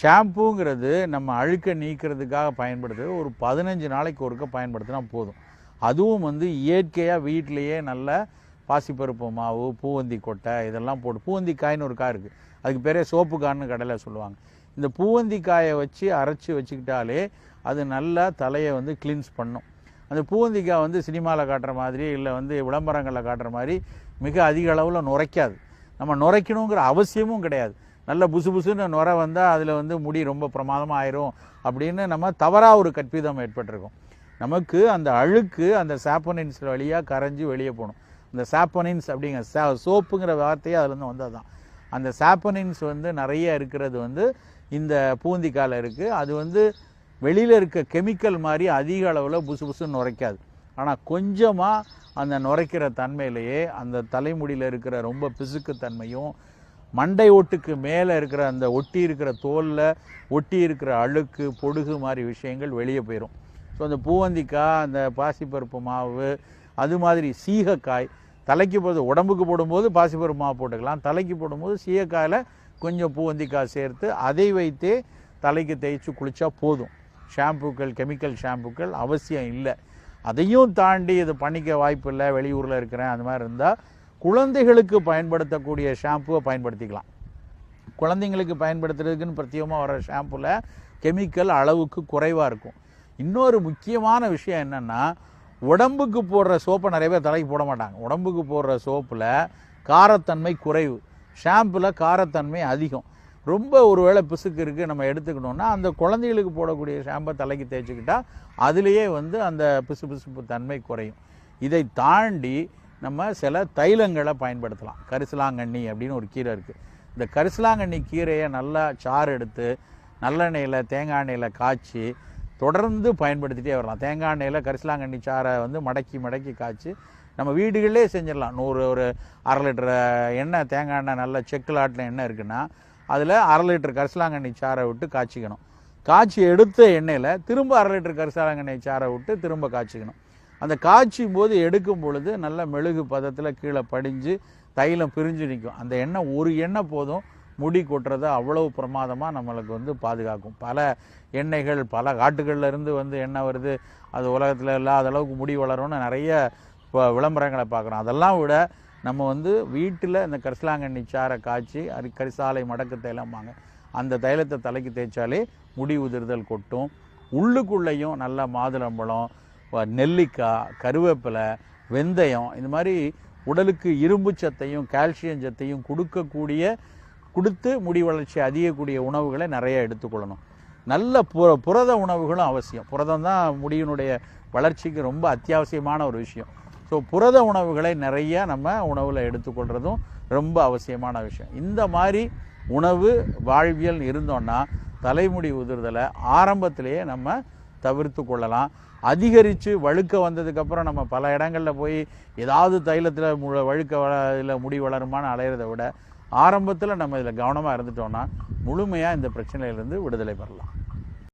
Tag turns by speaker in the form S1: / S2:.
S1: ஷாம்புங்கிறது நம்ம அழுக்கை நீக்கிறதுக்காக பயன்படுத்துறது ஒரு பதினஞ்சு நாளைக்கு ஒருக்க பயன்படுத்தினா போதும். அதுவும் வந்து இயற்கையாக வீட்டிலையே நல்ல பாசிப்பருப்பு மாவு பூவந்தி கொட்டை இதெல்லாம் போட்டு பூவந்தி காயின்னு ஒரு காய் இருக்குது அதுக்கு பேரே சோப்பு காய்னு கடையில் சொல்லுவாங்க. இந்த பூவந்தி காயை வச்சு அரைச்சி வச்சுக்கிட்டாலே அது நல்லா தலையை வந்து கிளீன்ஸ் பண்ணும். அந்த பூவந்திக்காய் வந்து சினிமாவில் காட்டுற மாதிரி இல்லை வந்து விளம்பரங்களில் காட்டுற மாதிரி மிக அதிக அளவில் நுரைக்காது. நம்ம நுரைக்கணுங்கிற அவசியமும் கிடையாது. நல்ல புசு புசுன்னு நுர வந்தால் அதில் வந்து முடி ரொம்ப பிரமாதமாக ஆயிரும் அப்படின்னு நம்ம தவறாக ஒரு கற்பிதம் ஏற்பட்டிருக்கும். நமக்கு அந்த அழுக்கு அந்த சாப்பனின்ஸ் வழியாக கரைஞ்சி வெளியே போகணும். அந்த சாப்பனின்ஸ் அப்படிங்கிற சா சோப்புங்கிற வார்த்தையே அதுலேருந்து வந்தது தான் அந்த சாப்பனின்ஸ் வந்து நிறைய இருக்கிறது வந்து இந்த பூந்திக்கால் இருக்குது அது வந்து வெளியில் இருக்க கெமிக்கல் மாதிரி அதிக அளவில் புசு புசுன்னு நுரைக்காது. ஆனால் கொஞ்சமாக அந்த நுரைக்கிற தன்மையிலேயே அந்த தலைமுடியில் இருக்கிற ரொம்ப பிசுக்கு தன்மையும் மண்டை ஓட்டுக்கு மேலே இருக்கிற அந்த ஒட்டி இருக்கிற தோலில் ஒட்டி இருக்கிற அழுக்கு பொடுகு மாதிரி விஷயங்கள் வெளியே போயிடும் ஸோ அந்த பூவந்திக்காய் அந்த பாசிப்பருப்பு மாவு அது மாதிரி சீகக்காய் தலைக்கு போது உடம்புக்கு போடும்போது பாசிப்பருப்பு மாவு போட்டுக்கலாம். தலைக்கு போடும்போது சீகக்காயில் கொஞ்சம் பூவந்திக்காய் சேர்த்து அதை வைத்தே தலைக்கு தேய்ச்சி குளித்தா போதும். ஷாம்புக்கள் கெமிக்கல் ஷாம்புக்கள் அவசியம் இல்லை. அதையும் தாண்டி இது பண்ணிக்க வாய்ப்பு இல்லை. வெளியூரில் இருக்கிறேன் அந்த மாதிரி இருந்தால் குழந்தைகளுக்கு பயன்படுத்தக்கூடிய ஷாம்புவை பயன்படுத்திக்கலாம். குழந்தைங்களுக்கு பயன்படுத்துறதுக்குன்னு பிரத்யேகமாக வர ஷாம்புவில் கெமிக்கல் அளவுக்கு குறைவாக இருக்கும். இன்னொரு முக்கியமான விஷயம் என்னென்னா உடம்புக்கு போடுற சோப்பை நிறைய பேர் தலைக்கு போட மாட்டாங்க. உடம்புக்கு போடுற சோப்பில் காரத்தன்மை குறைவு. ஷாம்பில் காரத்தன்மை அதிகம். ரொம்ப ஒருவேளை பிசுக்கு இருக்குது நம்ம எடுத்துக்கணும்னா அந்த குழந்தைகளுக்கு போடக்கூடிய ஷாம்பை தலைக்கு தேய்ச்சிக்கிட்டால் அதுலேயே வந்து அந்த பிசு பிசுப்பு தன்மை குறையும். இதை தாண்டி நம்ம சில தைலங்களை பயன்படுத்தலாம். கரிசலாங்கண்ணி அப்படின்னு ஒரு கீரை இருக்குது இந்த கரிசலாங்கண்ணி கீரையை நல்லா சாறு எடுத்து நல்லெண்ணெயில் தேங்காய் எண்ணெயில் காய்ச்சி தொடர்ந்து பயன்படுத்திட்டே வரலாம். தேங்காய் எண்ணெயில் கரிசலாங்கண்ணி சாறை வந்து மடக்கி மடக்கி காய்ச்சி நம்ம வீடுகளிலே செஞ்சிடலாம். நூறு ஒரு அரை லிட்டர் எண்ணெய் தேங்காய் எண்ணெய் நல்ல செக்கில் ஆட்டின எண்ணெய் இருக்குன்னா அதில் அரை லிட்டர் கரிசலாங்கண்ணி சாறை விட்டு காய்ச்சிக்கணும். காய்ச்சி எடுத்த எண்ணெயில் திரும்ப அரை லிட்டர் கரிசலாங்கண்ணி சாறை விட்டு திரும்ப காய்ச்சிக்கணும். அந்த காய்ச்சும் போது எடுக்கும் பொழுது நல்ல மெழுகு பதத்தில் கீழே படிஞ்சு தைலம் பிரிஞ்சு நிற்கும். அந்த எண்ணெய் ஒரு எண்ணெய் போதும். முடி கொட்டுறதை அவ்வளவு பிரமாதமாக நம்மளுக்கு வந்து பாதுகாக்கும். பல எண்ணெய்கள் பல காட்டுகளில் இருந்து வந்து எண்ணெய் வருது. அது உலகத்தில் இல்லாத அளவுக்கு முடி வளரும்னு நிறைய இப்போ விளம்பரங்களை பார்க்குறோம். அதெல்லாம் விட நம்ம வந்து வீட்டில் இந்த கரிசலாங்கண்ணி சாரை காய்ச்சி அரி கரிசாலை மடக்கு தைலம்பாங்க அந்த தைலத்தை தலைக்கு தேய்ச்சாலே முடி உதிர்தல் கொட்டும். உள்ளுக்குள்ளேயும் நல்ல மாதுளம்பழம் நெல்லிக்காய் கருவேப்பிலை வெந்தயம் இந்த மாதிரி உடலுக்கு இரும்பு சத்தையும் கால்சியம் சத்தையும் கொடுக்கக்கூடிய கொடுத்து முடி வளர்ச்சி அதிகக்கூடிய உணவுகளை நிறைய எடுத்துக்கொள்ளணும். நல்ல புர புரத உணவுகளும் அவசியம். புரதம் தான் முடியினுடைய வளர்ச்சிக்கு ரொம்ப அத்தியாவசியமான ஒரு விஷயம். ஸோ புரத உணவுகளை நிறைய நம்ம உணவில் எடுத்துக்கொள்றதும் ரொம்ப அவசியமான விஷயம். இந்த மாதிரி உணவு வாழ்வியல் இருந்தோன்னா தலைமுடி உதிர்தலை ஆரம்பத்திலேயே நம்ம தவிர்த்து கொள்ளலாம். அதிகரித்து வழுக்க வந்ததுக்கப்புறம் நம்ம பல இடங்களில் போய் ஏதாவது தைலத்தில் மு வழுக்க வள இதில் முடி வளருமான்னு அலையிறத விட ஆரம்பத்தில் நம்ம இதில் கவனமாக இருந்துட்டோம்னா முழுமையாக இந்த பிரச்சனையிலேருந்து விடுதலை பெறலாம்.